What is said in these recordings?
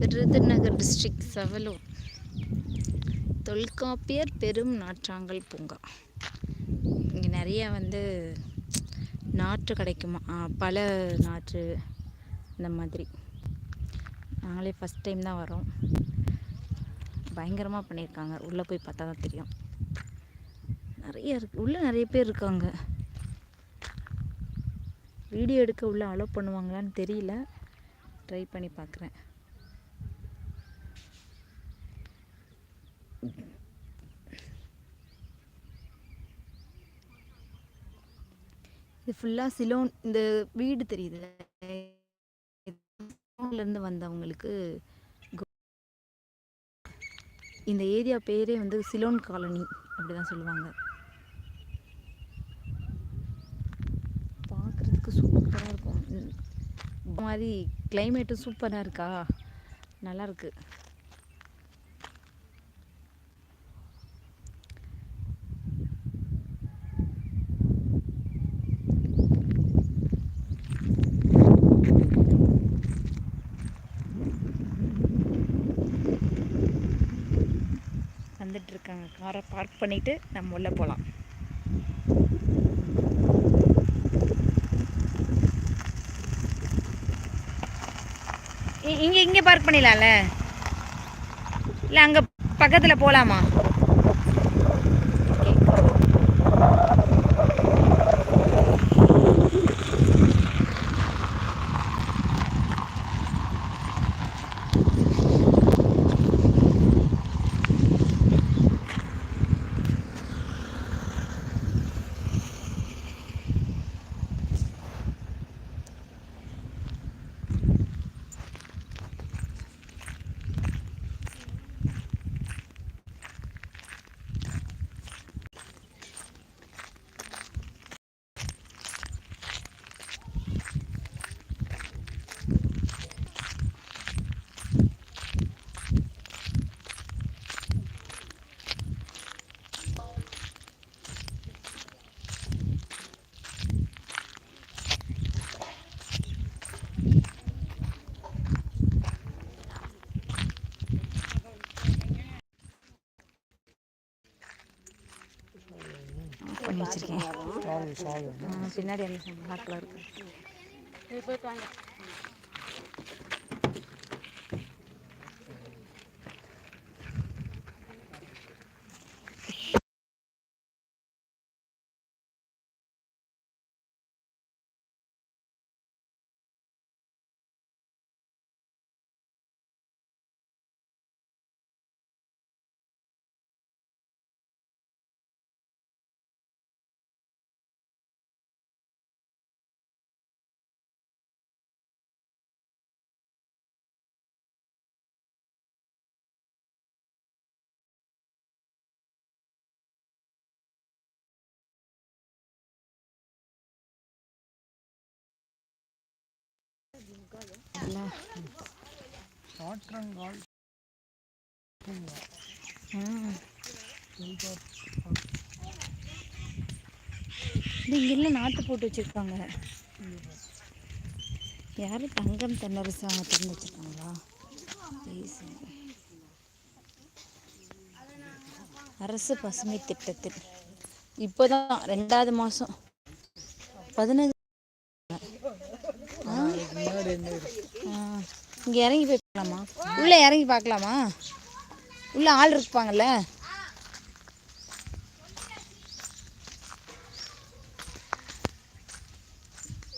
Virudhunagar district Sevalur. Tolkappiyar பெரும் நாற்றாங்கல் பூங்கா. இங்கே நிறைய வந்து நாற்று கிடைக்குமா? பல நாற்று இந்த மாதிரி. நாங்களே ஃபஸ்ட் டைம் தான் வரோம். பயங்கரமாக பண்ணியிருக்காங்க. உள்ளே போய் பார்த்தா தான் தெரியும். நிறைய இருக்கு. உள்ளே நிறைய பேர் இருக்காங்க. வீடியோ எடுக்க உள்ளே அலோவ் பண்ணுவாங்களான்னு தெரியல. ட்ரை பண்ணி பார்க்குறேன். இது ஃபுல்லாக சிலோன் இந்த வீடு தெரியுதுல்ல? வந்தவங்களுக்கு இந்த ஏரியா பேரே வந்து சிலோன் காலனி அப்படி தான் சொல்லுவாங்க. பார்க்குறதுக்கு சூப்பராக இருக்கும். ம், இந்த மாதிரி கிளைமேட்டும் சூப்பராக இருக்கா? நல்லா வந்துட்டு இருக்காங்க காரை பார்க் பண்ணிட்டு நம்ம உள்ள போகலாம் இங்கே இங்கே பார்க் பண்ணிடலாம்ல? இல்லை அங்கே பக்கத்தில் போகலாமா பண்ணி வச்சிருக்கேன். பின்னாடி அந்த பிளாக் கலர் இருக்கு ஆற்றங்கால் இங்கெல்லாம் நாட்டு போட்டு வச்சிருக்காங்க. யாரும் தங்கம் தென்னரசு அவங்க திறந்து வச்சுருக்காங்களா? அரசு பசுமை திட்டத்தில். இப்போதான் ரெண்டாவது மாதம் பதினஞ்சு முன்னாடி என்ன இருக்கு இங்கே இறங்கி போய் பார்க்கலாமா? உள்ளே இறங்கி பார்க்கலாமா? உள்ளே ஆள் இருப்பாங்கல்ல?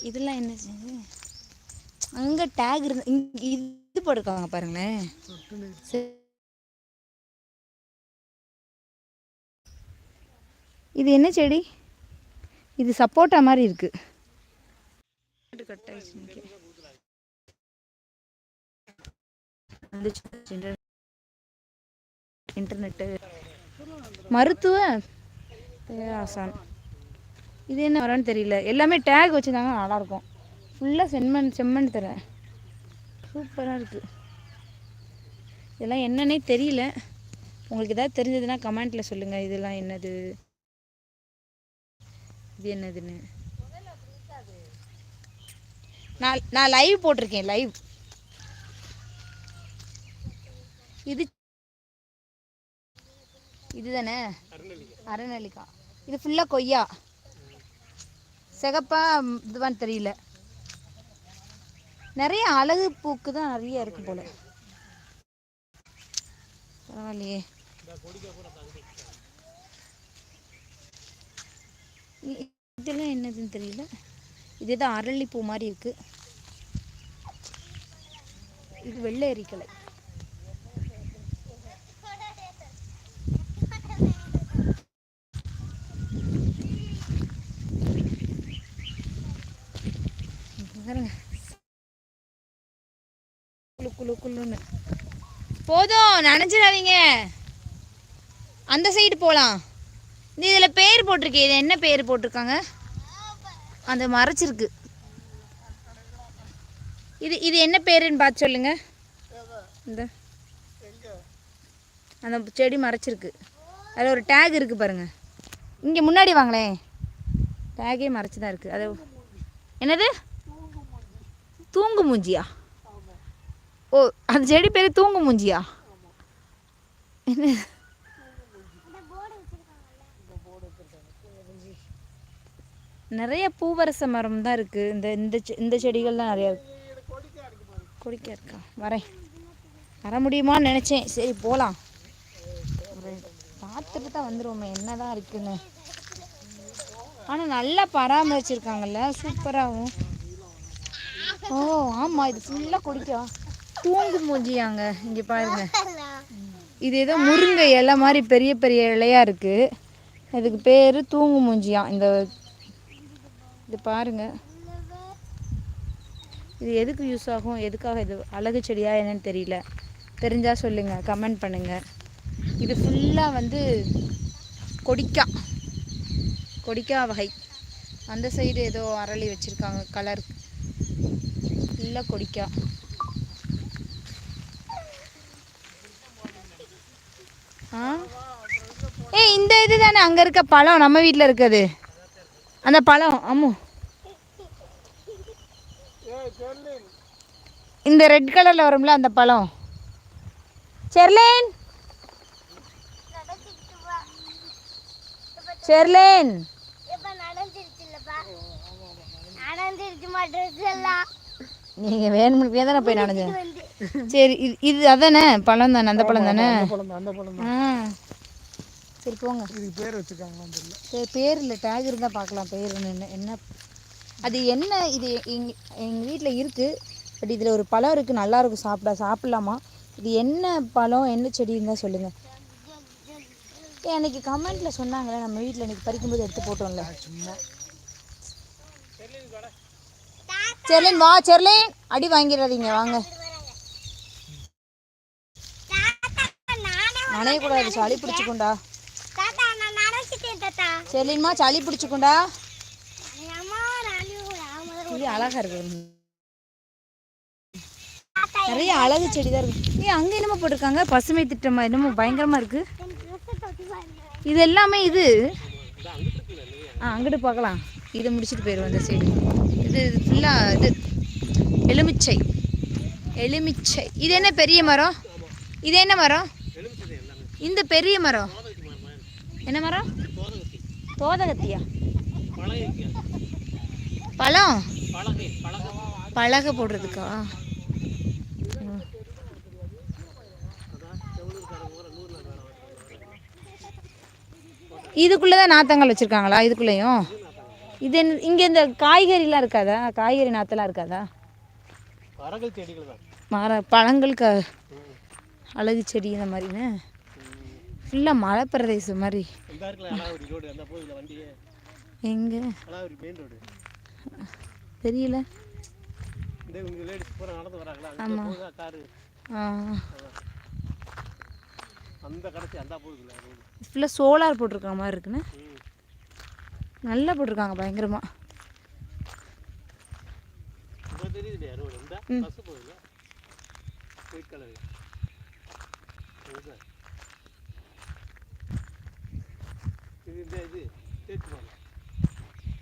இதெல்லாம் என்ன செஞ்சு அங்கே டேக் இருந்து இங்கே இது போட்டிருக்காங்க பாருங்களேன். சரி. இது என்ன செடி? இது சப்போட்டா மாதிரி இருக்கு. கட்டாயிடுச்சு வந்துச்சு இன்டர்நெட்டு. மருத்துவ பேராசான். இது என்ன வரும்னு தெரியல. எல்லாமே டேக் வச்சுருந்தாங்க நல்லாயிருக்கும் ஃபுல்லாக செம்மண் செம்மண் தரேன் சூப்பராக இருக்குது இதெல்லாம் என்னன்னே தெரியல. உங்களுக்கு ஏதாவது தெரிஞ்சதுன்னா கமெண்ட்டில் சொல்லுங்கள் இதெல்லாம் என்னது? இது என்னதுன்னு. நான் நான் லைவ் போட்டிருக்கேன் லைவ் இது இதுதானே? அரைநெல்லிக்காய் இது ஃபுல்லாக கொய்யா. சிகப்பா இதுவான்னு தெரியல. நிறைய அழகு பூக்கு தான் நிறைய இருக்கு போல. பரவாயில்லையே. இதெல்லாம் என்னதுன்னு தெரியல. இது தான் அரளிப்பூ மாதிரி இருக்கு. இது வெள்ளை எரிக்கலை இங்க பாருங்க குளு போதும் நினச்சிடாதீங்க அந்த சைடு போகலாம் இந்த இதில் பேர் போட்டிருக்கே இது என்ன பேர் போட்டிருக்காங்க? அந்த மறைச்சிருக்கு. இது இது என்ன பேருன்னு பார்த்து சொல்லுங்க. இந்த அந்த செடி மறைச்சிருக்கு. அதில் ஒரு டேக் இருக்குது பாருங்க. இங்கே முன்னாடி வாங்களேன் டேகே மறைச்சி தான் இருக்குது அது என்னது? தூங்கு மூஞ்சியா? ஓ அந்த செடி பேர் தூங்கு மூஞ்சியா? என்ன? நிறைய பூவரச மரம் தான் இருக்குது இந்த இந்த செ- இந்த செடிகள் தான் நிறையா இருக்கு. கொடிக்க இருக்கா? வரேன். வர முடியுமான்னு நினச்சேன். சரி போகலாம் பார்த்துட்டு தான் வந்துடுவோமே என்னதான் இருக்குன்னு. ஆனால் நல்லா பராமரிச்சிருக்காங்கல்ல. சூப்பராகவும் ஓ ஆமாம் இது ஃபுல்லாக கொடிக்கா? தூங்கு மூஞ்சியாங்க. இங்கே பாருங்க. இது ஏதோ முருங்கை இலை மாதிரி பெரிய பெரிய இலையா இருக்கு. இதுக்கு பேர் தூங்கு மூஞ்சியாம் இந்த இது பாருங்க. இது எதுக்கு யூஸ் ஆகும்? எதுக்காக இது அழகு செடியா என்னன்னு தெரியல. தெரிஞ்சா சொல்லுங்க. கமெண்ட் பண்ணுங்க. இது ஃபுல்லாக வந்து கொடிக்கா. கொடிக்கா வகை. அந்த சைடு ஏதோ அரளி வச்சிருக்காங்க. கலர் ஃபுல்லாக கொடிக்கா. ஏய் இந்த இது தானே அங்கே இருக்க பழம் நம்ம வீட்டில் இருக்குது. அந்த பழம் அம்மு. இந்த ரெட் கலரில் வரும்ல அந்த பழம். செர்லேன்! செர்லேன்! நீங்கள் வேணும்னு தானே போய் நனைஞ்சேன் சரி இது இது அதானே? பழம் தானே அந்த பழம் தானே பழம் தான் அந்த பழம் தான் ஆ. சரி போங்க. இதுக்கு பேர் வச்சுருக்காங்களான்னு தெரியல. சரி பேர் இல்லை. டேக் இருந்தால் பார்க்கலாம். பேர் என்ன என்ன? அது என்ன? இது எங் எங்கள் வீட்டில் இருக்குது பட் இதில் ஒரு பழம் இருக்குது நல்லா இருக்கும். சாப்பிட சாப்பிட்லாமா? இது என்ன பழம்? என்ன செடி இருந்தால் சொல்லுங்கள் ஏ அன்னைக்கு கமெண்ட்டில் சொன்னாங்களே நம்ம வீட்டில் இன்னைக்கு பறிக்கும்போது எடுத்து போட்டோம்ல. செர்லின் வா செர்லின். அடி வாங்கிடாதீங்க. வாங்க. நனையக்கூடாது சளி பிடிச்சிக்கொண்டா செர்லின்மா சளி பிடிச்சிக்கொண்டா இது அழகா இருக்கு நிறைய அழகு செடி தான் இருக்கு. ஏ அங்கே என்னமோ போட்டிருக்காங்க? பசுமை திட்டமா என்னமோ பயங்கரமா இருக்கு. இது எல்லாமே இது. ஆ அங்கிட்டு பார்க்கலாம். இதை முடிச்சுட்டு போயிடுவோம் இந்த சைடு இது ஃபுல்லாக இது. எலுமிச்சை. எலுமிச்சை. இது என்ன பெரிய மரம்? இது என்ன மரம்? இந்த பெரிய மரம். என்ன மரம்? தோதகத்தியா பழம்? பலகை போடுறதுக்கா? ம். இதுக்குள்ளதான் நாத்தங்கள் வச்சிருக்காங்களா? இதுக்குள்ளேயும்? இது இங்கே இந்த காய்கறிலாம் இருக்காதா? காய்கறி நாத்தெல்லாம் இருக்காதா? தான். மர பழங்களுக்கு அழகு செடி இந்த மாதிரின்னு? ஃபுல்லாக மலை பிரதேசம் மாதிரி. எங்கே? தெரியல. இந்த இவங்க லேடிஸ் பூரா நடந்து வராங்களா? ஆமா. அங்கே போகுதா காரு? ஆ. அந்த கடைசி அந்த போகுதுல ரோடு ஃபுல்லாக சோலார் போட்டிருக்க மாதிரி இருக்குன்னு. நல்லா போட்டிருக்காங்க பயங்கரமாக தெரியுது ம்.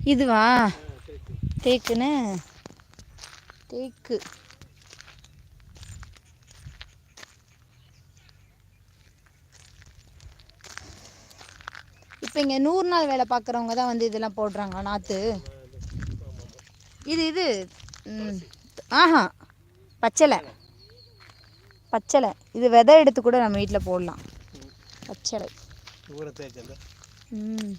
இதுவா? தேக்குன்னு? தேக்கு. இப்போ இங்கே நூறு நாள் வேலை பார்க்குறவங்க தான் வந்து இதெல்லாம் போடுறாங்க நாற்று இது இது ஆஹா பச்சலை. பச்சலை. இது விதை எடுத்து கூட நம்ம வீட்டில் போடலாம். பச்சலை. ம்.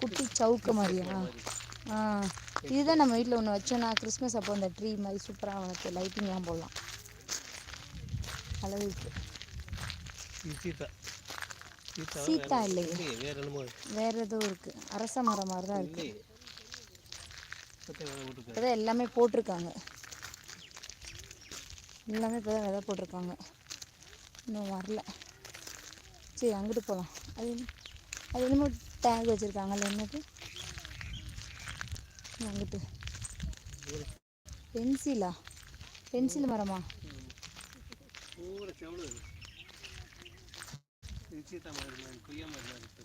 குட்டி சவுக்கு மாதிரியா? ஆ. இதுதான் நம்ம வீட்டில் ஒன்று வச்சோன்னா கிறிஸ்மஸ் அப்போ அந்த ட்ரீ மாதிரி சூப்பராக வளர்த்து லைட்டிங்லாம் போடலாம். அளவுக்கு சீத்தா. இல்லையே. வேற ஏதோ இருக்கு. அரச மரம் மாதிரி தான் இருக்கு. இப்போதான் எல்லாமே போட்டிருக்காங்க. எல்லாமே இப்போ தான் விதை போட்டிருக்காங்க. இன்னும் வரல. சரி அங்கிட்டு போகலாம் அது அது என்னமோ டேங்க் வச்சுருக்காங்கல்ல என்னது? அங்கிட்டு. பென்சிலா பென்சில் மரமா? போகலாமா உள்ள இது. இது சீத்தா மாதிரி மாதிரி கொய்யா மாதிரி தான் இருக்கு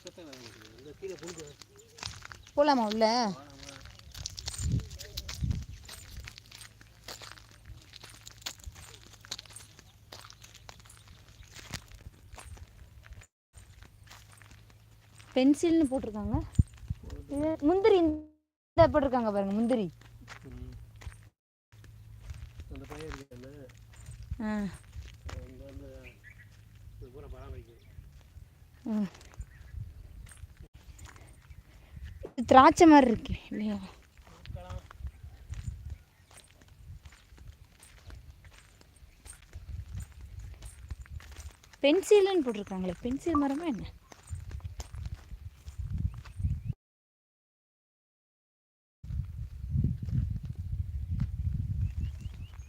சட்டை வேலை விட்டுருக்காரு இந்த கீழே புழுக்கு போகலாமா உள்ள பென்சில்னு போட்டிருக்காங்க. முந்திரி இந்த போட்டிருக்காங்க பாருங்க முந்திரி. ஆ. திராட்சை மாதிரி இருக்கு இல்லையா? பென்சில்னு போட்டிருக்காங்களே பென்சில் மரமா என்ன?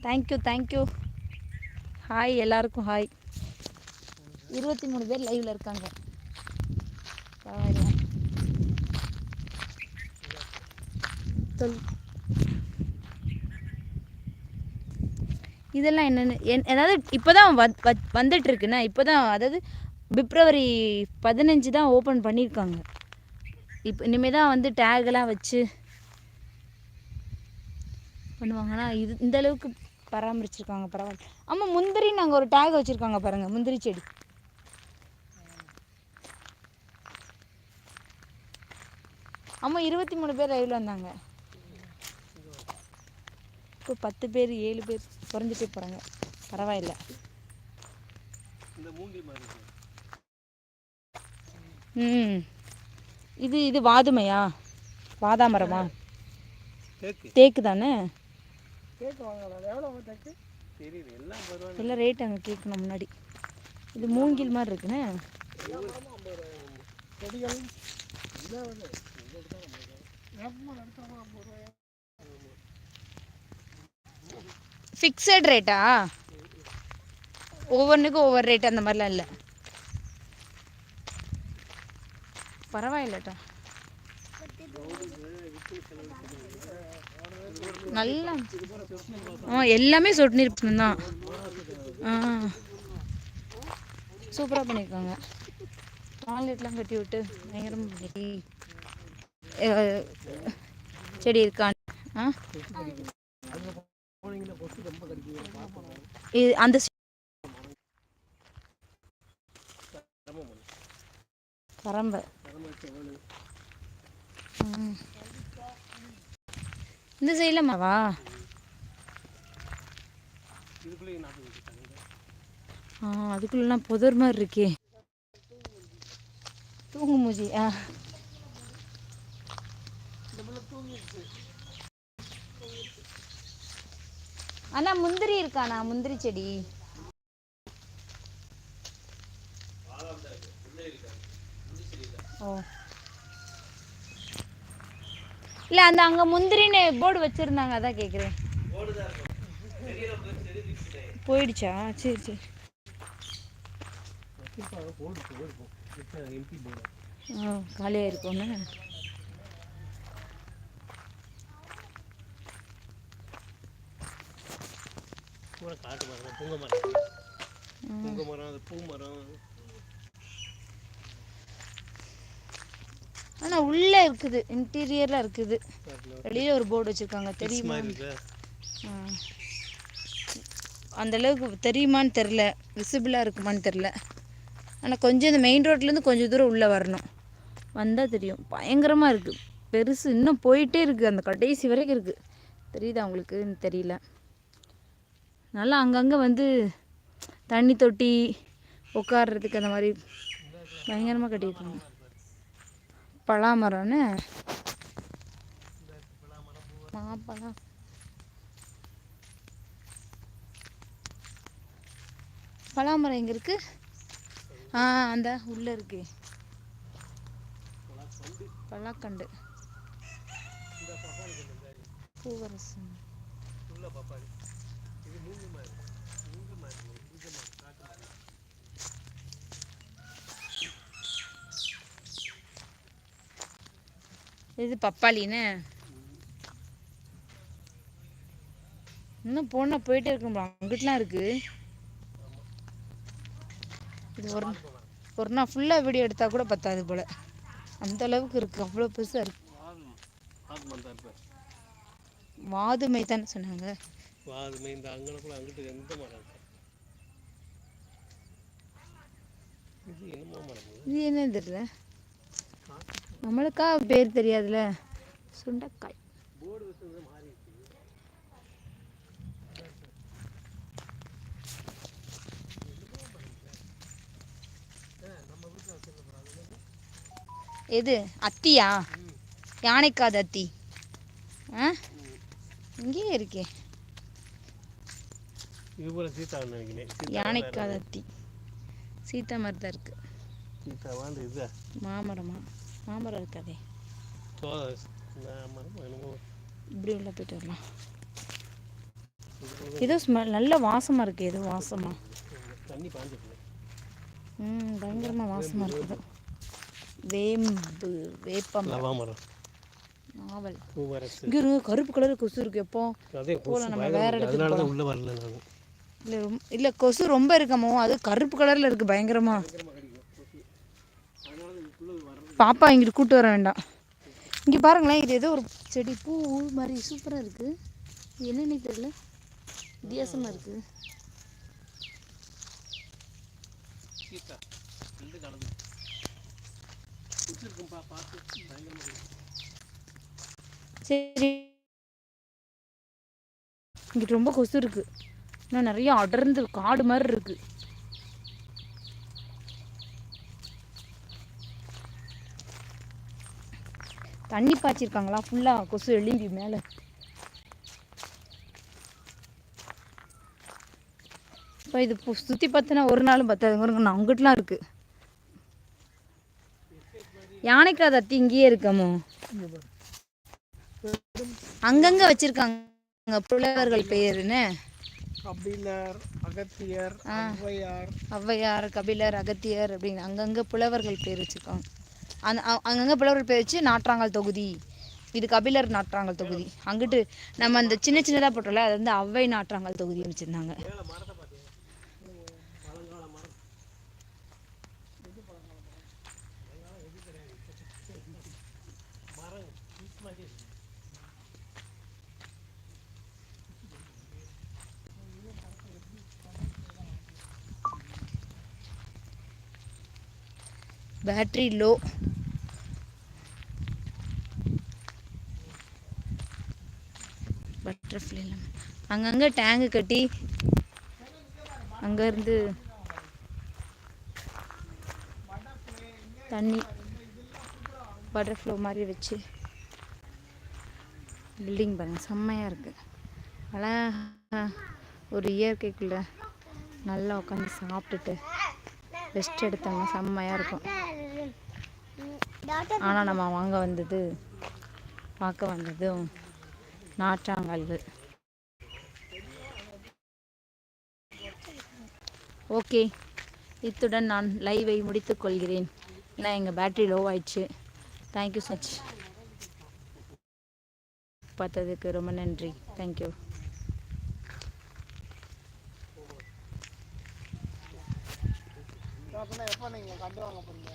Thank you thank you hi எல்லாருக்கும் ஹாய் இருபத்தி மூணு பேர் லைவில் இருக்காங்க. பரவாயில்ல சொல் இதெல்லாம் என்னென்னு என் அதாவது இப்போ தான் வந்துட்டு இருக்குண்ணா இப்போ தான் அதாவது பிப்ரவரி பதினஞ்சு தான் ஓப்பன் பண்ணியிருக்காங்க இப்போ இனிமேல் தான் வந்து டேகெல்லாம் வச்சு பண்ணுவாங்கன்னா இது இந்த அளவுக்கு பராமரிச்சிருக்காங்க பரவாயில்ல. ஆமாம் முந்திரி நாங்கள் ஒரு டேக் வச்சுருக்காங்க பாருங்கள் முந்திரி செடி. ஆமாம் இருபத்தி மூணு பேர் லைவில் வந்தாங்க. இப்போ பத்து பேர் ஏழு பேர் குறைஞ்சிட்டே போகிறாங்க பரவாயில்ல. ம் இது இது வாதுமையா? வாதாமரமா? தேக்கு தானே? தேக்கு வாங்கலாம் எவ்வளோ தேக்கு தெரியுது எல்லாம் பரவாயில்ல. எல்லாம் ரேட் அங்கே கேட்கணும் முன்னாடி. இது மூங்கில் மாதிரி இருக்குண்ணே. செடிகள் ஃபிக்ஸட் ரேட்டா ஒவ்வொன்றுக்கும் ஒவ்வொரு ரேட் அந்த மாதிரிலாம் இல்லை. பரவாயில்லட்டா. நல்லா. ஆ எல்லாமே சொட்டு நீர் தான் ஆ. சூப்பராக பண்ணியிருக்காங்க டாய்லெட்லாம் கட்டி விட்டு பயங்கரமாக பண்ணி செடி இருக்கான் ஆ? இது அந்த கரம்பை சிரமம் பண்ணு பரம்பை சிரமம் செவலு ம். இந்த சைடில் மாவா ஆ அதுக்குள்ளலாம் புதர் மாதிரி இருக்கே. தூங்கு மூஞ்சி ஆ. அண்ணா முந்திரி இருக்காண்ணா முந்திரி செடி. ஓ. இல்லை அந்த அங்கே முந்திரின்னு போர்டு வச்சுருந்தாங்க அதான் கேட்குறேன் போயிடுச்சா? சரி சரி. ஆ காலியாக இருக்கும்னு புங்க மரம் அது பூ மரம். ஆனால் உள்ளே இருக்குது. இன்டீரியரில் இருக்குது. வெளியில் ஒரு போர்டு வச்சுருக்காங்க. தெரியுமா. அந்த அளவுக்கு தெரியுமான்னு தெரில விசிபிளாக இருக்குமான்னு தெரில ஆனால் கொஞ்சம் இந்த மெயின் ரோட்லேருந்து கொஞ்சம் தூரம் உள்ளே வரணும். வந்தால் தெரியும். பயங்கரமாக இருக்குது பெருசு இன்னும் போயிட்டே இருக்குது அந்த கடைசி வரைக்கும் இருக்குது தெரியுதா உங்களுக்கு தெரியல. நல்லா அங்கங்கே வந்து தண்ணி தொட்டி உட்கார்றதுக்கு அந்த மாதிரி பயங்கரமாக கட்டியிருக்காங்க. பலாமரம்னு? மாப்பழம் பலாமரம் எங்கே இருக்கு? ஆ அந்த உள்ளே இருக்கு. பலாக்கண்டு. பூவரசன் உள்ள பப்பாளி இது மூங்கு மாதிரி மூங்கு மாதிரி மூங்கு மாதிரி காட்டு மாதிரி இது பப்பாளின்னு இன்னும் போனால் போயிட்டே இருக்க முடியும் அங்கிட்டலாம் இருக்கு. இது ஒரு ஒரு நாள் ஃபுல்லாக வீடியோ எடுத்தால் கூட பத்தாது போல். அந்த அளவுக்கு இருக்குது அவ்வளோ பெருசாக இருக்கு. வாதுமை தானே சொன்னாங்க. வாதுமை இந்த அங்கனக்குள்ள அங்கிட்டு எந்த மரம் இருக்கு? இது என்னமோ மரம். இது? இது என்ன தெரியல. நம்மளுக்கா பேர் தெரியாதுல்ல சுண்டைக்காய். இருக்கு எது? அத்தியா? யானைக்காது அத்தி. ஆ? இங்கேயே இருக்கே. இது போல சீதா நினைக்கிறேன். யானைக்காது அத்தி. தான் சீதா வந்து இது? மாமரமா? மாமரம் இருக்காதே. இப்படி உள்ள போயிட்டு வரலாம். ஏதோ ஸ்மெல் நல்ல வாசமாக இருக்குது ஏதோ வாசமாக ம் பயங்கரமாக வாசமாக இருக்குது. வேம்பு வேப்பம் நாவல். இங்கே கருப்பு கலர் கொசு இருக்கு எப்போ? போல நம்ம வேற இருக்கு. தான் உள்ள வரல இல்லை ரொம்ப இல்லை கொசு ரொம்ப இருக்கமோ அது கருப்பு கலரில் இருக்குது பயங்கரமாக பாப்பா இங்கிட்டு கூட்டு வர வேண்டாம். இங்கே பாருங்களேன் இது ஏதோ ஒரு செடி பூ மாதிரி சூப்பராக இருக்குது இது என்னன்னு தெரியல. வித்தியாசமாக இருக்குது சரி. இங்கிட்டு ரொம்ப கொசு இருக்குது இன்னும் நிறைய அடர்ந்து காடு மாதிரி இருக்குது தண்ணி பாய்ச்சிருக்காங்களா? ஃபுல்லாக கொசு எழும்பி மேலே. இப்போ இது சுற்றி பார்த்தனா ஒரு நாளும் பத்தாதுங்க நான் அங்கிட்டலாம் இருக்கு. யானைக்காத அத்தி இங்கேயே இருக்கமோ? அங்கங்க வச்சிருக்காங்க. புலவர்கள் பெயருன்னு. கபிலர் அகத்தியர். ஔவையார். ஔவையார் கபிலர் அகத்தியர் அப்படின்னு அங்கங்க புலவர்கள் பேர் வச்சிருக்காங்க. அந்த அங்கங்கே அங்கங்க பேர் வச்சு நாற்றாங்கல் தொகுதி. இது கபிலர் நாற்றாங்கல் தொகுதி. அங்கிட்டு நம்ம அந்த சின்ன சின்னதாக போட்டோம்ல அது வந்து அவ்வை நாற்றாங்கல் தொகுதி வச்சுருந்தாங்க. பேட்ரி லோ அங்கங்கே டேங்கு கட்டி அங்கேருந்து தண்ணி பட்டர்ஃப்ளோ மாதிரி வச்சு பில்டிங் பாருங்கள் செம்மையாக இருக்குது அழகாக ஒரு இயற்கைக்குள்ளே நல்லா உட்காந்து சாப்பிட்டுட்டு ரெஸ்ட் எடுத்தாங்க. செம்மையாக இருக்கும். ஆனால் நம்ம வாங்க வந்தது பார்க்க வந்ததும் நாற்றாங்கல்கள் ஓகே. இத்துடன் நான் லைவை முடித்துக்கொள்கிறேன் ஏன்னா எங்கள் பேட்டரி லோ ஆயிடுச்சு. தேங்க்யூ மச் பார்த்ததுக்கு ரொம்ப நன்றி. தேங்க்யூ எப்போ நீங்கள் கண்டு வாங்க போகிறீங்க